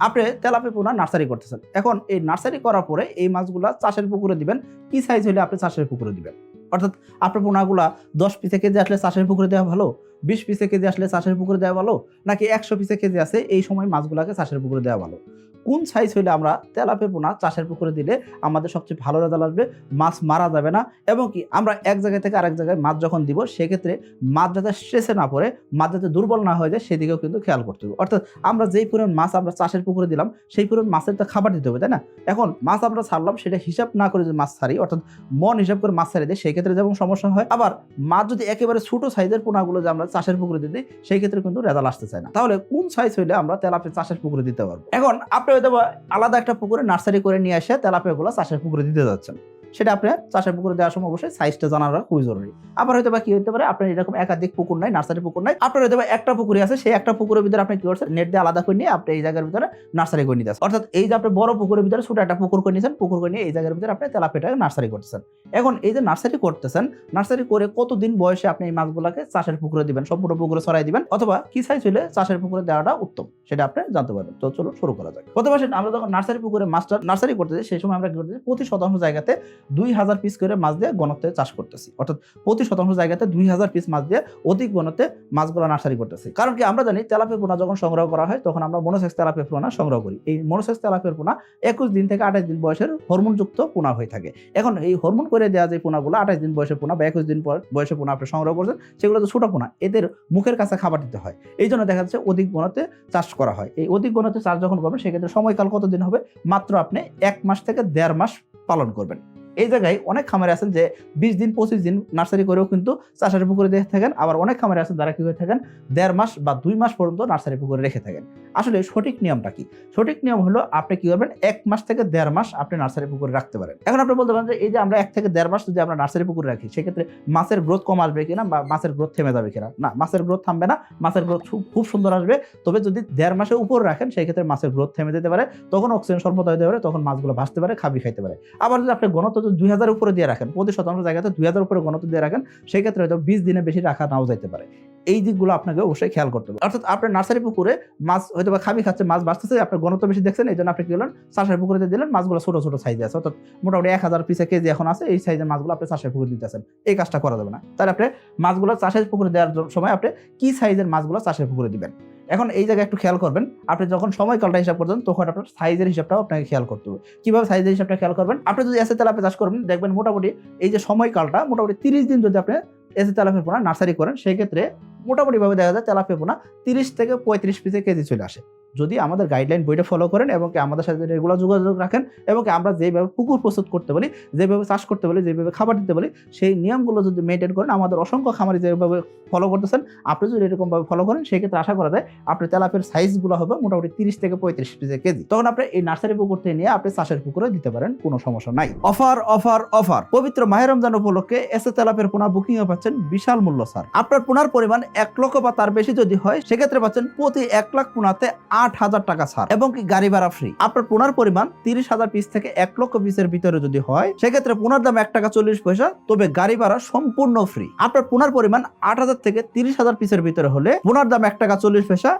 আপনি তেলাপি পোনা নার্সারি করতেছেন। এখন এই নার্সারি করার পরে এই মাছগুলা চাষের পুকুরে দিবেন, কি সাইজ হলে আপনি চাষের পুকুরে দিবেন? অর্থাৎ আপনার পোনাগুলা দশ পিসে কেজি আসলে চাষের পুকুরে দেওয়া ভালো বিশ পিসে কেজি আসলে চাষের পুকুরে দেওয়া ভালো? নাকি একশো পিসে কেজি আছে এই সময় মাছগুলাকে চাষের পুকুরে দেওয়া ভালো? কোন সাইজ হইলে আমরা তেলাপি পোনা চাষের পুকুরে দিলে আমাদের সবচেয়ে ভালো রেজাল্ট আসবে? মাছ মারা যাবে না। এবং কি আমরা এক জায়গা থেকে আরেক জায়গায় মাছ যখন দিব, সেক্ষেত্রে মাছ যাতে স্ট্রেসে না পড়ে, মাছ যাতে দুর্বল না হয়ে যায়, সেদিকেও কিন্তু খেয়াল করতে হবে। অর্থাৎ আমরা যেই পরিমাণ মাছ আমরা চাষের পুকুরে দিলাম, সেই পরিমাণ মাছের তো খাবার দিতে হবে, তাই না? এখন মাছ আমরা ছাড়লাম, সেটা হিসাব না করে যদি মাছ ছাড়ি, অর্থাৎ মন হিসাব করে মাছ ছাড়িয়ে দিই সেই ক্ষেত্রে যেমন সমস্যা হয়, আবার মাছ যদি একেবারে ছোট সাইজের পোনাগুলো যে আমরা চাষের পুকুরে দিতে, সেই ক্ষেত্রে কিন্তু রেজাল্ট আসতে চায় না। তাহলে কোন সাইজ হইলে আমরা তেলাপে চাষের পুকুরে দিতে পারব? এখন আপনি হয়তো আলাদা একটা পুকুরে নার্সারি করে নিয়ে এসে তেলাপিয়াগুলো চাষের পুকুরে দিতে যাচ্ছেন। সেটা আপনার চাষের পুকুরে দেওয়ার সময় অবশ্যই সাইজটা জানাটা খুবই জরুরি। আবার হয়তো বা কি হতে পারে, আপনার এরকম একাধিক পুকুর নাই নার্সারি পুকুর নাই, আপনার হয়তো একটা পুকুরে আছে, সেই একটা পুকুরের ভিতরে আপনি কি করছেন নেট দিয়ে আলাদা করে নিয়ে আপনি এই জায়গার ভিতরে নার্সারি করে নিতে অর্থাৎ এই যে আপনি বড় পুকুরের ভিতরে ছোট একটা পুকুর করে নিয়েছেন, পুকুর করে নিয়ে এই জায়গার ভিতরে আপনি তেলাপিয়াটাকে নার্সারি করতেছেন। এখন এই যে নার্সারি করতেছেন নার্সারি করে কতদিন বয়সে আপনি এই মাছগুলোকে চাষের পুকুরে দিবেন, সম্পূর্ণ পুকুরে ছড়াই দিবেন, অথবা কি সাইজ হলে চাষের পুকুরে দেওয়াটা উত্তম, সেটা আপনি জানতে পারবেন। তো চলো শুরু করা যাক। প্রথমে আমরা যখন নার্সারি পুকুরে মাছটা নার্সারি করতেছি সেই সময় আমরা কি করতেছি প্রতি শতাংশ জায়গাতে দুই হাজার পিস করে মাছ দিয়ে গণত্বে চাষ করতেছি। অর্থাৎ প্রতি শতাংশ জায়গাতে দুই হাজার পিস মাছ দিয়ে অধিক গণতে মাছগুলো নার্সারি করতেছি। কারণ কি আমরা জানি তেলাপি পোনা যখন সংগ্রহ করা হয়, তখন আমরা মনোসেক্স তেলাপি পোনা সংগ্রহ করি। এই মনোসেক্স তেলাপের পোনা একুশ দিন থেকে আঠাশ দিন বয়সের হরমোনযুক্ত পোনা হয়ে থাকে। এখন এই হরমোন করে দেওয়া যে পোনাগুলো আঠাশ দিন বয়সের পোনা বা একুশ দিন পর বয়সের পোনা আপনি সংগ্রহ করছেন, সেগুলো তো ছোট পোনা। এদের মুখের কাছে খাবার দিতে হয়। এই জন্য দেখা যাচ্ছে অধিক গণতে চাষ করা হয়। এই অধিক গণতে চাষ যখন করবেন, সেক্ষেত্রে সময়কাল কতদিন হবে? মাত্র আপনি এক মাস থেকে দেড় মাস পালন করবেন। এই জায়গায় অনেক খামারে আছেন যে বিশ দিন, পঁচিশ দিন নার্সারি করেও কিন্তু চাষের পুকুরে দেখে থাকেন। আবার অনেক খামারে আছেন যারা কি হয়ে থাকেন, দেড় মাস বা দুই মাস পর্যন্ত নার্সারি পুকুরে রেখে থাকেন। আসলে সঠিক নিয়মটা কি? সঠিক নিয়ম হলো আপনি কি করবেন, এক মাস থেকে দেড় মাস আপনি নার্সারি পুকুরে রাখতে পারেন। এখন আপনি বলতে পারেন যে এই যে আমরা এক থেকে দেড় মাস যদি আমরা নার্সারি পুকুরে রাখি, সেক্ষেত্রে মাছের গ্রোথ কম আসবে কিনা বা মাছের গ্রোথ থেমে যাবে কিনা? না, মাছের গ্রোথ থামবে না, মাছের গ্রোথ খুব সুন্দর আসবে। তবে যদি দেড় মাসের উপর রাখেন সেই ক্ষেত্রে মাছের গ্রোথ থেমে যেতে পারে, তখন অক্সিজেন স্বল্পতা হতে পারে, তখন মাছগুলো ভাসতে পারে, খাবি খাইতে পারে। আবার যদি আপনি গণত দুই হাজার উপরে দিয়ে রাখেন প্রতি শতাংশ জায়গাতে দুই হাজার উপরে গণত দিয়ে রাখেন সেই ক্ষেত্রে হয়তো বিশ দিনে বেশি রাখা নাও যাইতে পারে। এই দিকগুলো আপনাকে অবশ্যই খেয়াল করতে হবে। অর্থাৎ আপনার নার্সারি পুকুরে মাছ হয়তো বা খাবি খাচ্ছে, মাছ বাঁচতেছে আপনার গণত বেশি দেখছেন এই জন্য আপনি কি করলেন? চাষের পুকুরে দিলেন, মাছগুলো ছোট ছোট সাইজে আছে। অর্থাৎ মোটামুটি এক হাজার পিসে কেজি এখন আছে, এই সাইজের মাছগুলো আপনি চাষের পুকুরে দিতেছেন। এই কাজটা করা যাবে না। তাহলে আপনি মাছগুলো চাষের পুকুরে দেওয়ার সময় আপনি কি সাইজের মাছগুলো চাষের পুকুরে দিবেন? এখন এই জায়গায় একটু খেয়াল করবেন, আপনি যখন সময়কালটা হিসাব করবেন, তখন আপনার সাইজের হিসাবটাও আপনাকে খেয়াল করতে হবে। কীভাবে সাইজের হিসাবটা খেয়াল করবেন? আপনি যদি এসে তেলাপে চাষ করবেন দেখবেন মোটামুটি এই যে সময়কালটা মোটামুটি তিরিশ দিন যদি আপনি এসে তেলাপের পোনা, নার্সারি করেন, সেক্ষেত্রে মোটামুটিভাবে দেখা যায় তেলাপে পোনা তিরিশ থেকে পঁয়ত্রিশ পিসে কেজি চলে আসে। যদি আমাদের গাইডলাইন বইটা ফলো করেন এবং আমাদের সাথে রেগুলার যোগাযোগ রাখেন এবং আমরা যেভাবে পুকুর প্রস্তুত করতে বলি, যেভাবে চাষ করতে বলি, যেভাবে খাবার দিতে বলি, সেই নিয়মগুলো যদি মেনটেন করেন, আমাদের অসংখ্য খামারি যেভাবে ফলো করতেছেন, আপনি যদি এরকমভাবে ফলো করেন, সেক্ষেত্রে আশা করা যায় আপনার তেলাপের সাইজগুলো হবে মোটামুটি তিরিশ থেকে পঁয়ত্রিশ পিসে কেজি। তখন আপনি এই নার্সারি পুকুর থেকে নিয়ে আপনি চাষের পুকুরে দিতে পারেন, কোনো সমস্যা নাই। Offer offer offer. পবিত্র মাহের রমজান উপলক্ষে এসে তেলাপের পোনা বুকিং পাচ্ছেন বিশাল মূল্য, স্যার। আপনার পোনার পরিমাণ এক লক্ষ বা তার বেশি যদি হয়, সেক্ষেত্রে পাচ্ছেন প্রতি এক লাখ পোনাতে আট হাজার টাকা ছাড়। এবং কি গাড়ি ভাড়া ফ্রি আপনার পোনার পরিমাণ তিরিশ হাজার পিস থেকে এক লক্ষ পিসের ভিতরে যদি হয়, সেক্ষেত্রে পোনার দাম এক টাকা চল্লিশ পয়সা, তবে গাড়ি ভাড়া সম্পূর্ণ ফ্রি আপনার পোনার পরিমাণ আট হাজার থেকে তিরিশ হাজার পিসের ভিতরে হলে পোনার দাম এক টাকা চল্লিশ পয়সা,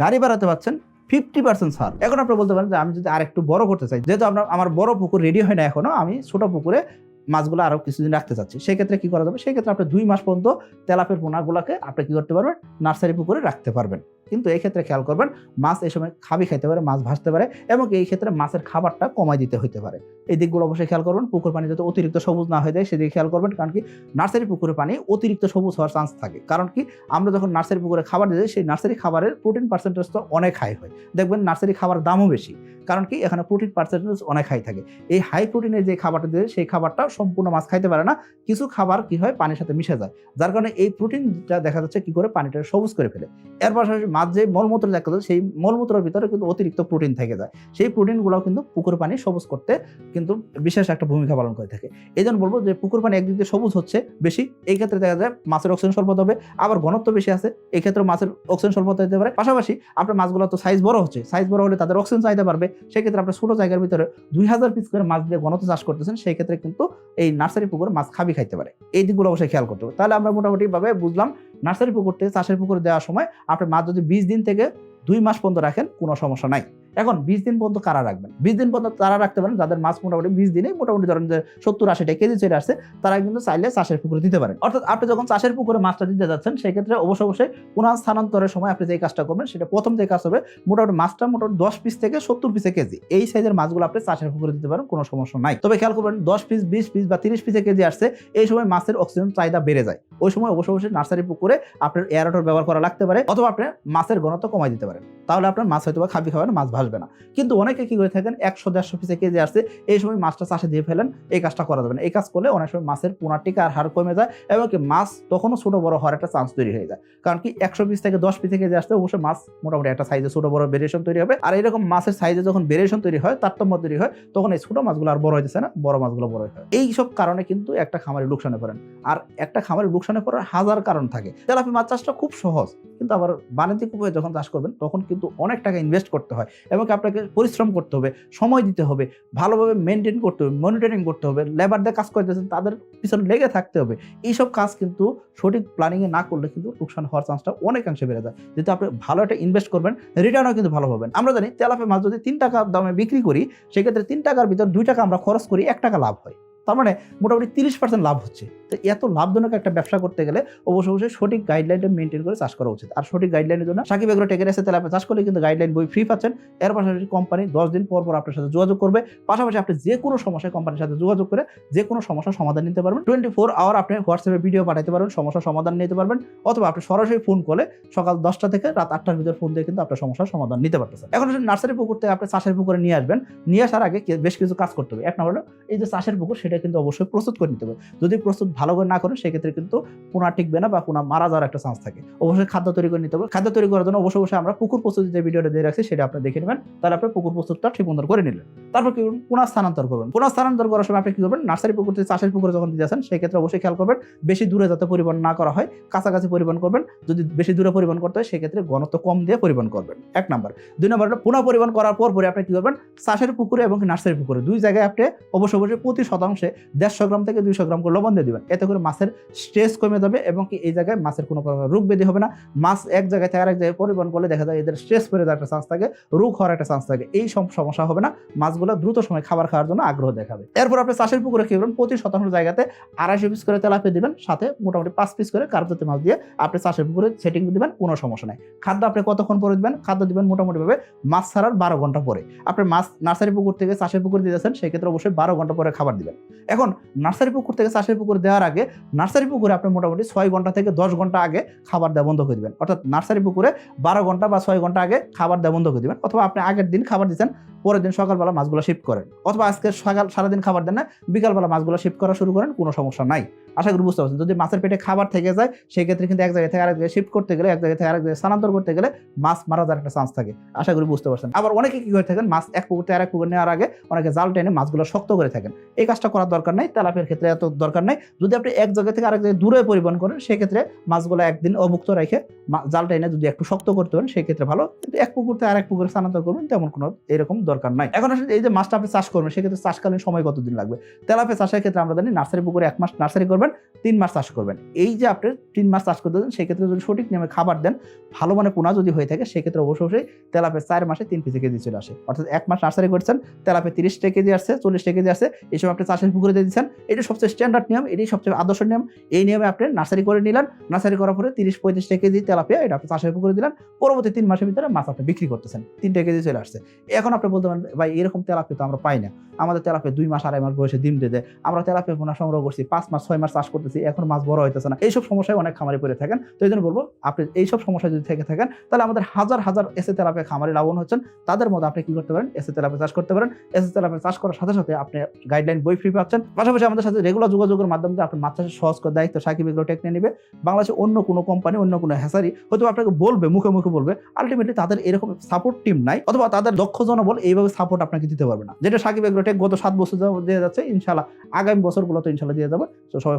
গাড়ি ভাড়াতে পাচ্ছেন ফিফটি পার্সেন্ট ছাড়। এখন আপনি বলতে পারেন যে আমি যদি আরেকটু বড় করতে চাই, যেহেতু আমরা আমার বড় পুকুর রেডি হয় না এখনও, আমি ছোট পুকুরে মাছগুলো আরও কিছুদিন রাখতে চাচ্ছি। সেক্ষেত্রে কি করা যাবে? সেক্ষেত্রে আপনি দুই মাস পর্যন্ত তেলাপের পোনাগুলোকে আপনি কি করতে পারবেন? নার্সারি পুকুরে রাখতে পারবেন। কিন্তু এই ক্ষেত্রে খেয়াল করবেন, মাছ এই সময় খাবি খাইতে পারে, মাছ ভাসতে পারে এবং এই ক্ষেত্রে মাছের খাবারটা কমাই দিতে হইতে পারে। এই দিকগুলো অবশ্যই খেয়াল করবেন, পুকুর পানি যাতে অতিরিক্ত সবুজ না হয়ে যায় সেদিকে খেয়াল করবেন, কারণ কি নার্সারি পুকুরের পানি অতিরিক্ত সবুজ হওয়ার চান্স থাকে। কারণ কি আমরা যখন নার্সারি পুকুরে খাবার দিই, সেই নার্সারি খাবারের প্রোটিন পার্সেন্টেজ তো অনেক হাই হয়। দেখবেন নার্সারি খাবার দামও বেশি, কারণ কি এখানে প্রোটিন পার্সেন্টেজ অনেক হাই থাকে। এই হাই প্রোটিনের যে খাবারটা দিয়ে সেই খাবারটা সম্পূর্ণ মাছ খাইতে পারে না, কিছু খাবার কি হয় পানির সাথে মিশে যায়। যার কারণে এই প্রোটিনটা দেখা যাচ্ছে কি করে পানিটা সবুজ করে ফেলে। এর পাশাপাশি মাছ যে মলমূত্র দেখা যায়, সেই মলমূত্রের ভিতরে কিন্তু অতিরিক্ত প্রোটিন থেকে যায়। সেই প্রোটিনগুলো কিন্তু পুকুর পানি সবুজ করতে কিন্তু বিশেষ একটা ভূমিকা পালন করে থাকে। এই জন্য বলব যে পুকুর পানি একদিক দিয়ে সবুজ হচ্ছে বেশি, এই ক্ষেত্রে দেখা যায় মাছের অক্সিজেন স্বল্পতা হবে, আবার ঘনত্ব বেশি আছে, এই ক্ষেত্রে মাছের অক্সিজেন স্বল্পতা হতে পারে। পাশাপাশি আপনার মাছগুলো তো সাইজ বড় হচ্ছে সাইজ বড় হলে তাদের অক্সিজেন চাইতে পারবে সেক্ষেত্রে আপনার ছোট জায়গার ভিতরে দুই হাজার পিস করে মাছ দিয়ে ঘনত্ব চাষ করতেছেন, সেই ক্ষেত্রে কিন্তু এই নার্সারি পুকুর মাছ খাবি খাইতে পারে। এই দিকগুলো অবশ্যই খেয়াল করতে হবে। তাহলে আমরা মোটামুটি ভাবে বুঝলাম নার্সারি পুকুর থেকে চাষের পুকুর দেওয়ার সময় আপনি মাছ যদি বিশ দিন থেকে দুই মাস পর্যন্ত রাখেন, কোনো সমস্যা নাই। এখন বিশ দিন পর্যন্ত কারা রাখবেন? বিশ দিন পর্যন্ত তারা রাখতে পারেন, যাদের মাছ মোটামুটি বিশ দিনে মোটামুটি ধরেন যে সত্তর আশিটা কেজি চলে আসছে, তারা কিন্তু চাইলে চাষের পুকুরে দিতে পারেন। অর্থাৎ আপনি যখন চাষের পুকুরে মাছটা দিতে যাচ্ছেন, সেক্ষেত্রে অবশ্যই অবশ্যই পুনঃ স্থানান্তরের সময় আপনি যে কাজটা করবেন, সেটা প্রথম যে কাজ হবে, মোটামুটি মাছটা মোটামুটি দশ পিস থেকে সত্তর পিসে কেজি। এই সাইজের মাছগুলো আপনি চাষের পুকুরে দিতে পারেন, কোনো সমস্যা নাই। তবে খেয়াল করবেন, দশ পিস বিশ পিস বা তিরিশ পিসে কেজি আসছে, এই সময় মাছের অক্সিজেন চাহিদা বেড়ে যায়। ওই সময় অবশ্য অবশ্যই নার্সারি পুকুরে আপনার এয়ারটর ব্যবহার করা লাগতে পারে, অথবা আপনি মাছের ঘনত্ব কমাই দিতে পারেন। তাহলে আপনার মাছ হয়তো খাবি খাবেন মাছ ভাসবে না। কিন্তু অনেকে কি করে থাকেন? একশো, দেড়শো পিসে কেজি আসছে, এই সময় মাছটা চাষে দিয়ে ফেলেন, এই কাজটা করা যাবে না। এই কাজ করলে অনেক সময় মাছের পোনার টিকা আর হার কমে যায় এবং কি মাছ তখনও ছোট বড় হওয়ার একটা চান্স তৈরি হয়ে যায়। কারণ কি একশো পিস থেকে দশ পিস কেজি আসতে অবশ্যই মাছ মোটামুটি একটা সাইজে ছোট বড় ভেরিয়েশন তৈরি হবে। আর এরকম মাছের সাইজে যখন ভেরিয়েশন তৈরি হয়, তারতম্য তৈরি হয়, তখন এই ছোট মাছগুলো আর বড় হইতেছে না, বড় মাছগুলো বড় হয় এই সব কারণে কিন্তু একটা খামারে লোকসানে পড়েন। আর একটা খামারে লোকসানে পড়ার হাজার কারণ থাকে। তেলাপি মাছ চাষটা খুব সহজ। কিন্তু আবার বাণিজ্যিক উপায়ে যখন চাষ করবেন, তখন কিন্তু অনেক টাকা ইনভেস্ট করতে হয় এবং আপনাকে পরিশ্রম করতে হবে, সময় দিতে হবে, ভালোভাবে মেনটেন করতে হবে মনিটরিং করতে হবে লেবার দিয়ে কাজ করতেছেন, তাদের পিছনে লেগে থাকতে হবে। এইসব কাজ কিন্তু সঠিক প্ল্যানিংয়ে না করলে কিন্তু লোকসান হওয়ার চান্সটা অনেকাংশে বেড়ে যায়। যেহেতু আপনি ভালো একটা ইনভেস্ট করবেন রিটার্নও কিন্তু ভালো পাবেন। আমরা জানি তেলাপি মাছ যদি তিন টাকা দামে বিক্রি করি, সেক্ষেত্রে তিন টাকার ভিতর দুই টাকা আমরা খরচ করি, এক টাকা লাভ হয়। তার মানে মোটামুটি তিরিশ পার্সেন্ট লাভ হচ্ছে। তো এত লাভজনক একটা ব্যবসা করতে গেলে অবশ্যই অবশ্যই সঠিক গাইডলাইনটা মেনটেন করে চাষ করা উচিত। আর সঠিক গাইডলাইনের জন্য সাকিব এগ্রো টেকের এসে তেলাপে চাষ করলে কিন্তু গাইডলাইন বই ফ্রি পাচ্ছেন। এর পাশাপাশি কোম্পানি দশ দিন পর পর আপনার সাথে যোগাযোগ করবে। পাশাপাশি আপনি যে কোনো সমস্যায় কোম্পানির সাথে যোগাযোগ করে যে কোনো সমস্যার সমাধান নিতে পারবেন। টোয়েন্টি ফোর আওয়ার আপনি হোয়াটসঅ্যাপে ভিডিও পাঠাতে পারবেন, সমস্যার সমাধান নিতে পারবেন। অথবা আপনি সরাসরি ফোন করলে সকাল দশটা থেকে রাত আটটার ভিতরে ফোন দিয়ে কিন্তু আপনার সমস্যার সমাধান নিতে পারতেছেন। এখন নার্সারি পুকুর থেকে আপনি চাষের পুকুরে নিয়ে আসবেন। নিয়ে আসার আগে বেশ কিছু কাজ করতে হবে। এক নম্বর এই যে চাষের পুকুর, সেটা কিন্তু অবশ্যই প্রস্তুত করে নিতে হবে। যদি প্রস্তুত ভালো করে না করে, সেক্ষেত্রে কিন্তু পোনা টিকবে না বা পোনা মারা যাওয়ার একটা চান্স থাকে। অবশ্যই খাদ্য তৈরি করে নিতে হবে। খাদ্য তৈরি করার জন্য অবশ্যই অবশ্যই আমরা পুকুর প্রস্তুতি যে ভিডিওটা দিয়ে রাখছি, সেটা আপনি দেখে নেবেন। তাহলে আপনি পুকুর প্রস্তুতটা ঠিক মতো করে নিলেন। তারপর কি পুনঃ স্থানান্তর করবেন। পুনঃ স্থানান্তর করার সময় আপনি কি করবেন? নার্সারি পুকুর থেকে চাষের পুকুরে যখন দিতে আসেন, সেক্ষেত্রে অবশ্যই খেয়াল করবেন, বেশি দূরে যাতে পরিবহন না করা হয়, কাছাকাছি পরিবহন করবেন। যদি বেশি দূরে পরিবহন করতে হয়, সেক্ষেত্রে ঘনত্ব কম দিয়ে পরিবহন করবেন। এক নম্বর। দুই নম্বর পুনঃ পরিবহন করার পর পরে আপনি কি করবেন? চাষের পুকুরে এবং নার্সারি পুকুরে। দুই জায়গায় আপনি অবশ্যই অবশ্যই প্রতি শতাংশে দেড়শো গ্রাম থেকে দুইশো গ্রাম করে লবণ দিয়ে দিবেন। এতে করে মাছের স্ট্রেস কমে যাবে এবং কি এই জায়গায় মাছের কোনো প্রকার রোগ ব্যাধি হবে না। মাছ এক জায়গায় থেকে আরেক জায়গায় পরিবহন করলে দেখা যায় এদের স্ট্রেস পড়ে যাওয়ার চান্স থাকে, রোগ হওয়ার একটা চান্স থাকে। এই সব সমস্যা হবে না। মাছগুলো দ্রুত সময় খাবার খাওয়ার জন্য আগ্রহ দেখাবে। এরপর আপনি চাষের পুকুরে কি করবেন প্রতি শতাংশ জায়গাতে আড়াইশো পিস করে তেলাপি দিবেন। সাথে মোটামুটি পাঁচ পিস করে কার্পজাতীয় মাছ দিয়ে আপনি চাষের পুকুরে সেটিং দিবেন, কোনো সমস্যা নাই। খাদ্য আপনি কতক্ষণ পরে দিবেন? খাদ্য দিবেন মোটামুটিভাবে মাছ ছাড়ার বারো ঘণ্টা পরে। আপনি মাছ নার্সারি পুকুর থেকে চাষের পুকুর দিতেছেন, সেক্ষেত্রে অবশ্যই বারো ঘণ্টা পরে খাবার দিবেন। এখন নার্সারি পুকুর থেকে চাষের পুকুর দেওয়ার আগে নার্সারি পুকুরে আপনি মোটামুটি ছয় ঘণ্টা থেকে দশ ঘণ্টা আগে খাবার দেওয়া বন্ধ করে দেবেন। অর্থাৎ নার্সারি পুকুরে বারো ঘণ্টা বা ছয় ঘণ্টা আগে খাবার দেওয়া বন্ধ করে দেবেন। অথবা আপনি আগের দিন খাবার দিচ্ছেন পরের দিন সকালবেলা মাছগুলো শিফট করেন। অথবা আজকে সকাল সারাদিন খাবার দেন না, বিকালবেলা মাছগুলো শিফট করা শুরু করেন, কোনো সমস্যা নাই। আশা করি বুঝতে পারছেন। যদি মাছের পেটে খাবার থেকে যায়, সেক্ষেত্রে কিন্তু এক জায়গা থেকে আরেক জায়গায় শিফট করতে গেলে, এক জায়গা থেকে আরেক জায়গায় স্থানান্তর করতে গেলে মাছ মারা যাওয়ার একটা চান্স থাকে। আশা করি বুঝতে পারছেন। আবার অনেকে কি করে থাকেন, মাছ এক পুকুর থেকে আরেক পুকুর নেওয়ার আগে অনেকে জাল টেনে মাছগুলো শক্ত করে থাকেন। এই কাজটা করার দরকার নাই তেলাপের ক্ষেত্রে এত দরকার নাই। যদি আপনি এক জায়গা থেকে আরেক জায়গায় দূরে পরিবহন করেন, সেক্ষেত্রে মাছগুলো একদিন অভুক্ত রেখে জাল টেনে যদি একটু শক্ত করতে পারেন, সেক্ষেত্রে ভালো। কিন্তু এক পুকুর থেকে আরেক পুকুরে স্থানান্তর করবেন তেমন কোনো এরকম দরকার নাই। এখন আসলে এই যে মাছটা আপনি চাষ করবেন, সেক্ষেত্রে চাষকালীন সময় কতদিন লাগবে? তেলাপে চাষের ক্ষেত্রে আমরা জানি, নার্সারি পুকুরে এক মাস নার্সারি করবেন তিন মাস চাষ করবেন। এই যে আপনি তিন মাস চাষ করতে সেক্ষেত্রে যদি সঠিক নিয়মে খাবার দেন, ভালো মানে পোনা যদি হয়ে থাকে, সেক্ষেত্রে অবশ্যই অবশ্যই তেলাপে চার মাসে তিন পিসে কেজি চলে আসে। অর্থাৎ এক মাস নার্সারি করছেন তেলাপে তিরিশ টাকা কেজি আসছে চল্লিশ টাকা কেজি আসছে এই সময় আপনি চাষের পুকুরে দিয়ে দিচ্ছেন। এটা সবচেয়ে স্ট্যান্ডার্ড নিয়ম, এটাই সবচেয়ে আদর্শ নিয়ম। এই নিয়মে আপনি নার্সারি করে নিলেন, নার্সারি করার পরে তিরিশ পঁয়ত্রিশ টাকা কেজি তেলাপিয়া এটা আপনি চাষের পুকুরে দিলেন, পরবর্তী তিন মাসের ভিতরে মাছ আপনি বিক্রি করতেছেন, তিনটা কেজি চলে আসছে। এখন আপনি বলতে পারেন, ভাই, এরকম তেলাপি তো আমরা পাই না। আমাদের তেলাপে দুই মাস, আড়াই মাস বয়সে ডিম দিয়ে দেয়। আমরা তেলাপে পোনা সংগ্রহ করছি, পাঁচ মাস, ছয় মাস চাষ করতেছি, এখন মাছ বড় হইতেছে না। এইসব সমস্যায় অনেক খামারি পড়ে থাকেন। তো এই জন্য বলব, আপনি এইসব সমস্যা যদি থেকে থাকেন, তাহলে আমাদের হাজার হাজার এসে তেলাপে খামারি লাভবান হচ্ছেন। তাদের মধ্যে আপনি কি করতে পারেন? এসে তেলাপে চাষ করতে পারেন। এসে তেলাপে চাষ করার সাথে সাথে আপনি গাইডলাইন বই ফ্রি পাচ্ছেন। পাশাপাশি আমাদের সাথে রেগুলার যোগাযোগের মাধ্যমে আপনি মাছ চাষের সহজ করে দায়িত্ব সাকিব এগুলো টেক নিয়ে নিবে। বাংলাদেশে অন্য কোনো কোম্পানি অন্য কোনো হ্যাসারি হয়তো আপনাকে বলবে, মুখে মুখে বলবে আলটিমেটলি তাদের এরকম সাপোর্ট টিম নাই, অথবা তাদের দক্ষ জনবল এইভাবে সাপোর্ট আপনাকে দিতে পারবে না। যেটা সাকিব টেক গত সাত বছর দিয়ে যাচ্ছে ইনশাল্লাহ আগামী বছরগুলো তো ইনশাল্লাহ দিয়ে যাবে। তো সবাই